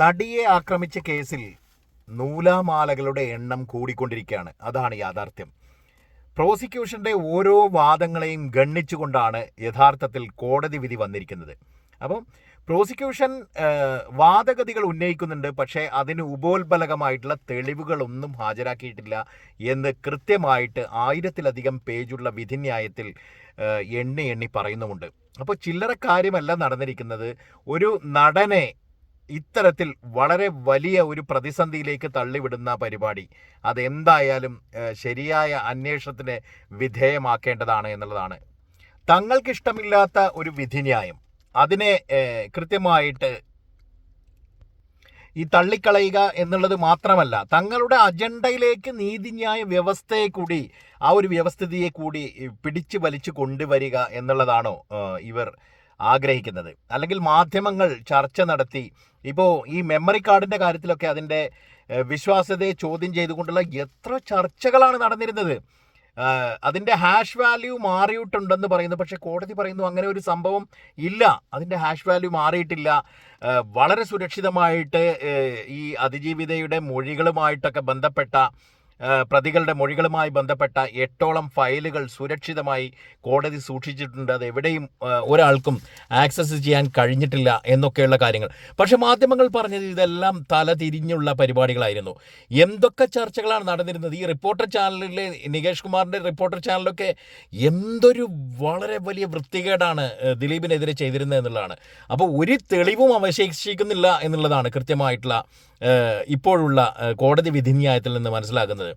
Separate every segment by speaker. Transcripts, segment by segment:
Speaker 1: നടിയെ ആക്രമിച്ച കേസിൽ നൂലാമാലകളുടെ എണ്ണം കൂടിക്കൊണ്ടിരിക്കുകയാണ്. അതാണ് യാഥാർത്ഥ്യം. പ്രോസിക്യൂഷന്റെ ഓരോ വാദങ്ങളെയും ഗണ്ണിച്ചുകൊണ്ടാണ് യഥാർത്ഥത്തിൽ കോടതി വിധി വന്നിരിക്കുന്നത്. അപ്പം പ്രോസിക്യൂഷൻ വാദഗതികൾ ഉന്നയിക്കുന്നുണ്ട് പക്ഷേ അതിന് ഉപോത്ബലകമായിട്ടുള്ള തെളിവുകളൊന്നും ഹാജരാക്കിയിട്ടില്ല എന്ന് കൃത്യമായിട്ട് ആയിരത്തിലധികം പേജുള്ള വിധിന്യായത്തിൽ എണ്ണി എണ്ണി പറയുന്നുമുണ്ട്. അപ്പോൾ ചില്ലറ കാര്യമല്ല നടന്നിരിക്കുന്നത്. ഒരു നടനെ ഇത്തരത്തിൽ വളരെ വലിയ ഒരു പ്രതിസന്ധിയിലേക്ക് തള്ളിവിടുന്ന പരിപാടി. അതെന്തായാലും ശരിയായ അന്വേഷണത്തിന് വിധേയമാക്കേണ്ടതാണ് എന്നുള്ളതാണ്. തങ്ങൾക്കിഷ്ടമില്ലാത്ത ഒരു വിധിന്യായം. അതിനെ കൃത്യമായിട്ട് ഈ തള്ളിക്കളയുക എന്നുള്ളത് മാത്രമല്ല തങ്ങളുടെ അജണ്ടയിലേക്ക് നീതിന്യായ വ്യവസ്ഥയെ കൂടി ആ ഒരു വ്യവസ്ഥിതിയെ കൂടി പിടിച്ചു വലിച്ചു കൊണ്ടുവരിക എന്നുള്ളതാണോ ഇവർ ആഗ്രഹിക്കുന്നത്. അല്ലെങ്കിൽ മാധ്യമങ്ങൾ ചർച്ച നടത്തി. ഇപ്പോൾ ഈ മെമ്മറി കാർഡിന്റെ കാര്യത്തിലൊക്കെ അതിന്റെ വിശ്വാസ്യതയെ ചോദ്യം ചെയ്തുകൊണ്ടുള്ള എത്ര ചർച്ചകളാണ് നടന്നിരുന്നത്. അതിന്റെ ഹാഷ് വാല്യൂ മാറിയിട്ടുണ്ടെന്ന് പറയുന്നു. പക്ഷേ കോടതി പറയുന്നു അങ്ങനെ ഒരു സംഭവം ഇല്ല. അതിന്റെ ഹാഷ് വാല്യൂ മാറിയിട്ടില്ല. വളരെ സുരക്ഷിതമായിട്ട് ഈ അതിജീവിതയുടെ മൊഴികളുമായിട്ടൊക്കെ ബന്ധപ്പെട്ട പ്രതികളുടെ മൊഴികളുമായി ബന്ധപ്പെട്ട എട്ടോളം ഫയലുകൾ സുരക്ഷിതമായി കോടതി സൂക്ഷിച്ചിട്ടുണ്ട്. അത് എവിടെയും ഒരാൾക്കും ആക്സസ് ചെയ്യാൻ കഴിഞ്ഞിട്ടില്ല എന്നൊക്കെയുള്ള കാര്യങ്ങൾ. പക്ഷെ മാധ്യമങ്ങൾ പറഞ്ഞത് ഇതെല്ലാം തലതിരിഞ്ഞുള്ള പരിപാടികളായിരുന്നു. എന്തൊക്കെ ചർച്ചകളാണ് നടന്നിരുന്നത്? ഈ റിപ്പോർട്ടർ ചാനലിലെ നികേഷ് കുമാറിന്റെ റിപ്പോർട്ടർ ചാനലൊക്കെ എന്തൊരു വളരെ വലിയ വൃത്തികേടാണ് ദിലീപിനെതിരെ ചെയ്തിരുന്നത് എന്നുള്ളതാണ്. അപ്പോൾ ഒരു തെളിവും അവശേഷിക്കുന്നില്ല എന്നുള്ളതാണ് കൃത്യമായിട്ടുള്ള ഇപ്പോഴുള്ള കോടതി വിധിന്യായത്തിൽ നിന്ന് മനസ്സിലാക്കുന്നത്.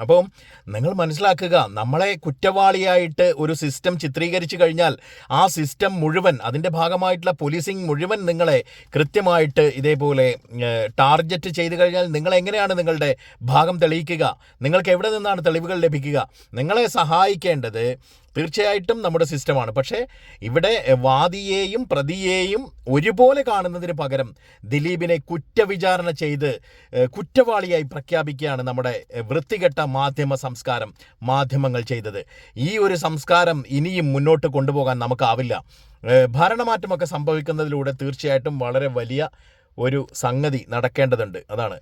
Speaker 1: അപ്പം നിങ്ങൾ മനസ്സിലാക്കുക നമ്മളെ കുറ്റവാളിയായിട്ട് ഒരു സിസ്റ്റം ചിത്രീകരിച്ചു കഴിഞ്ഞാൽ ആ സിസ്റ്റം മുഴുവൻ അതിന്റെ ഭാഗമായിട്ടുള്ള പോലീസിങ് മുഴുവൻ നിങ്ങളെ കൃത്യമായിട്ട് ഇതേപോലെ ടാർഗറ്റ് ചെയ്തു കഴിഞ്ഞാൽ നിങ്ങൾ എങ്ങനെയാണ് നിങ്ങളുടെ ഭാഗം തെളിയിക്കുക? നിങ്ങൾക്ക് എവിടെ നിന്നാണ് തെളിവുകൾ ലഭിക്കുക? നിങ്ങളെ സഹായിക്കേണ്ടത് തീർച്ചയായിട്ടും നമ്മുടെ സിസ്റ്റമാണ്. പക്ഷേ ഇവിടെ വാദിയെയും പ്രതിയെയും ഒരുപോലെ കാണുന്നതിന് പകരം ദിലീപിനെ കുറ്റവിചാരണ ചെയ്ത് കുറ്റവാളിയായി പ്രഖ്യാപിക്കുകയാണ് നമ്മുടെ വൃത്തികെട്ട മാധ്യമ സംസ്കാരം മാധ്യമങ്ങൾ ചെയ്തത്. ഈ ഒരു സംസ്കാരം ഇനിയും മുന്നോട്ട് കൊണ്ടുപോകാൻ നമുക്കാവില്ല. ഭരണമാറ്റമൊക്കെ സംഭവിക്കുന്നതിലൂടെ തീർച്ചയായിട്ടും വളരെ വലിയ ഒരു സംഗതി നടക്കേണ്ടതുണ്ട്. അതാണ്.